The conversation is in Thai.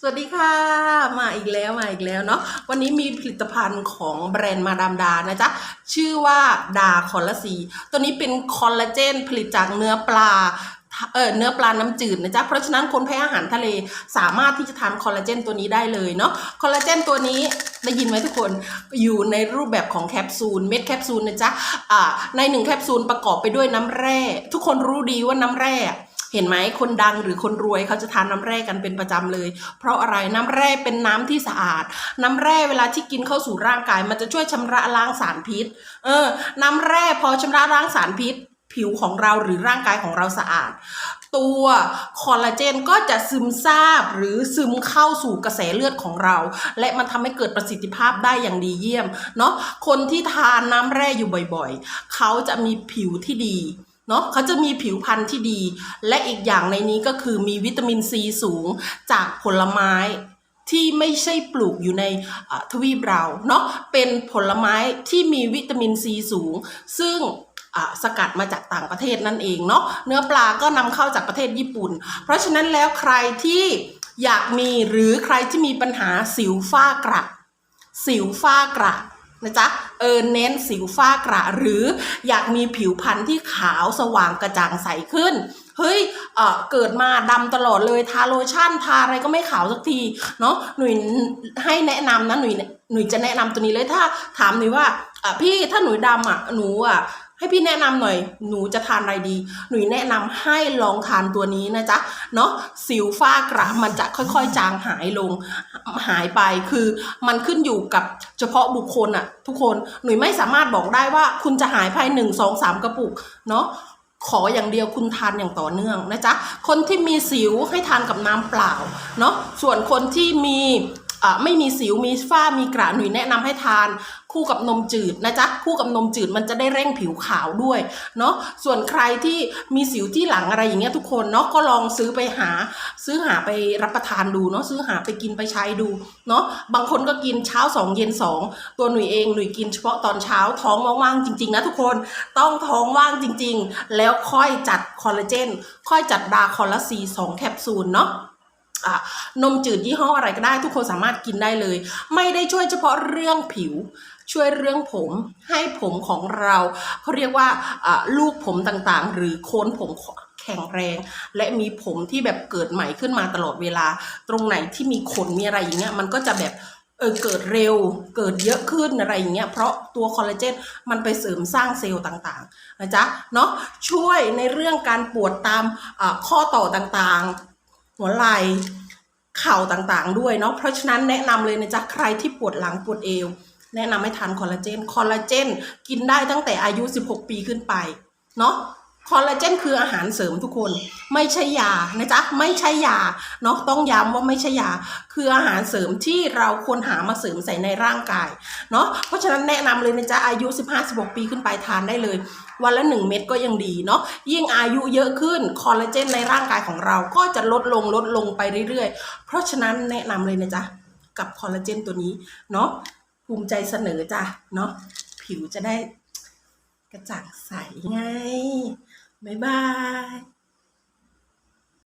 สวัสดีค่ะ มาอีกแล้วมาอีกแล้วเนาะวันนี้มีผลิตภัณฑ์ของแบรนด์มาดามดานะจ๊ะ ชื่อว่าดาคอลลาซีตัวนี้เป็นคอลลาเจนผลิตจากเนื้อปลาเออเนื้อปลาน้ำจืดนะจ๊ะ เพราะฉะนั้นคนแพ้อาหารทะเลสามารถที่จะทานคอลลาเจนตัวนี้ได้เลยเนาะ คอลลาเจนตัวนี้ได้ยินไหมทุกคน อยู่ในรูปแบบของแคปซูลเม็ดแคปซูลนะจ๊ะ อ่า ในหนึ่งแคปซูลประกอบไปด้วยน้ำแร่ ทุกคนรู้ดีว่าน้ำแร่ เห็นไหมคนดังหรือคนรวยเขาจะทานน้ำแร่กันเป็นประจำเลย เพราะอะไรน้ำแร่เป็นน้ำที่สะอาด น้ำแร่เวลาที่กินเข้าสู่ร่างกาย มันจะช่วยชำระล้างสารพิษ เออ น้ำแร่พอชำระล้างสารพิษ ผิวของเราหรือร่างกายของเราสะอาด ตัวคอลลาเจนก็จะซึมซาบหรือซึมเข้าสู่กระแสเลือดของเรา และมันทำให้เกิดประสิทธิภาพได้อย่างดีเยี่ยม เนาะคนที่ทานน้ำแร่อยู่บ่อยๆ เขาจะมีผิวที่ดี เนาะเขาจะมีผิวพรรณที่ดี และอีกอย่างในนี้ก็คือมีวิตามินซีสูงจากผลไม้ที่ไม่ใช่ปลูกอยู่ในทวีปเราเนาะเป็นผลไม้ที่มีวิตามินซีสูง ซึ่งสกัดมาจากต่างประเทศนั่นเองเนาะเนื้อปลาก็นำเข้าจากประเทศญี่ปุ่น เพราะฉะนั้นแล้วใครที่อยากมีหรือใครที่มีปัญหาสิวฝ้ากระ สิวฝ้ากระ นะจ๊ะเออเน้นสิวฝ้ากระหรืออยากมีผิวพรรณที่ขาวสว่างกระจ่างใสขึ้น เฮ้ยเออเกิดมาดำตลอดเลยทาโลชั่นทาอะไรก็ไม่ขาวสักทีเนาะหนุ่ยให้แนะนำนะหนุ่ยหนุ่ยจะแนะนำตัวนี้เลยถ้าถามหนุ่ยว่าอะพี่ถ้าหนุ่ยดำอะหนูอะ ให้พี่แนะนำหน่อยหนูจะทานอะไรดี หนุ่ยแนะนำให้ลองทานตัวนี้นะจ๊ะเนาะสิวฝ้ากระมันจะค่อยๆ จางหายลงหายไปคือมันขึ้นอยู่กับเฉพาะบุคคลอะทุกคนหนุ่ยไม่สามารถบอกได้ว่าคุณจะหายภายหนึ่งสองสามกระปุกเนาะขออย่างเดียวคุณทานอย่างต่อเนื่องนะจ๊ะคนที่มีสิวให้ทานกับน้ำเปล่าเนาะส่วนคนที่มีอ่าไม่มีสิวมีฝ้ามีกระหนุ่ยแนะนำให้ทาน คู่กับนมจืดนะจ๊ะคู่กับนมจืดมันจะได้เร่งผิวขาวด้วยเนาะส่วนใครที่มีสิวที่หลังอะไรอย่างเงี้ยทุกคนเนาะก็ลองซื้อไปหา ซื้อหาไปรับประทานดูเนาะซื้อหาไปกินไปใช้ดูเนาะบางคนก็กินเช้าสองเย็นสองตัวหนุ่ยเองหนุ่ยกินเฉพาะตอนเช้าท้องว่างๆจริงๆนะทุกคนต้องท้องว่างจริง ๆ แล้วค่อยจัดคอลลาเจนค่อยจัดดาคอลลาซีสองแคปซูลเนาะอะนมจืดยี่ห้ออะไรก็ได้ทุกคนสามารถกินได้เลย ไม่ได้ช่วยเฉพาะเรื่องผิว ช่วยเรื่องผมให้ผมของเราเขาเรียกว่าลูกผมต่างๆ หรือโคนผมแข็งแรง และมีผมที่แบบเกิดใหม่ขึ้นมาตลอดเวลา ตรงไหนที่มีขนมีอะไรอย่างเงี้ยมันก็จะแบบเออเกิดเร็วเกิดเยอะขึ้นอะไรอย่างเงี้ยเพราะตัวคอลลาเจนมันไปเสริมสร้างเซลล์ต่างๆนะจ๊ะเนาะช่วยในเรื่องการปวดตามข้อต่อต่างๆ หัวไหล่เข่าต่างๆ ด้วยเนาะเพราะฉะนั้นแนะนำเลยนะจ๊ะใครที่ปวดหลังปวดเอว แนะนำให้ทานคอลลาเจน คอลลาเจน กินได้ตั้งแต่อายุ 16 ปีขึ้นไป เนาะคอลลาเจนคืออาหารเสริมทุกคน ไม่ใช่ยานะจ๊ะไม่ใช่ยาเนาะต้องย้ำว่าไม่ใช่ยา คืออาหารเสริมที่เราควรหามาเสริมใส่ในร่างกายเนาะเพราะฉะนั้นแนะนำเลยนะจ๊ะอายุ 15-16 ปีขึ้นไปทานได้เลย วันละ 1 เม็ดก็ยังดีเนาะยิ่งอายุเยอะขึ้นคอลลาเจนในร่างกายของเราก็จะลดลงลดลงไปเรื่อยๆ เพราะฉะนั้นแนะนำเลยนะจ๊ะกับคอลลาเจนตัวนี้เนาะ ภูมิใจเสนอจ้ะเนาะผิวจะได้กระจ่างใสไง บ๊ายบาย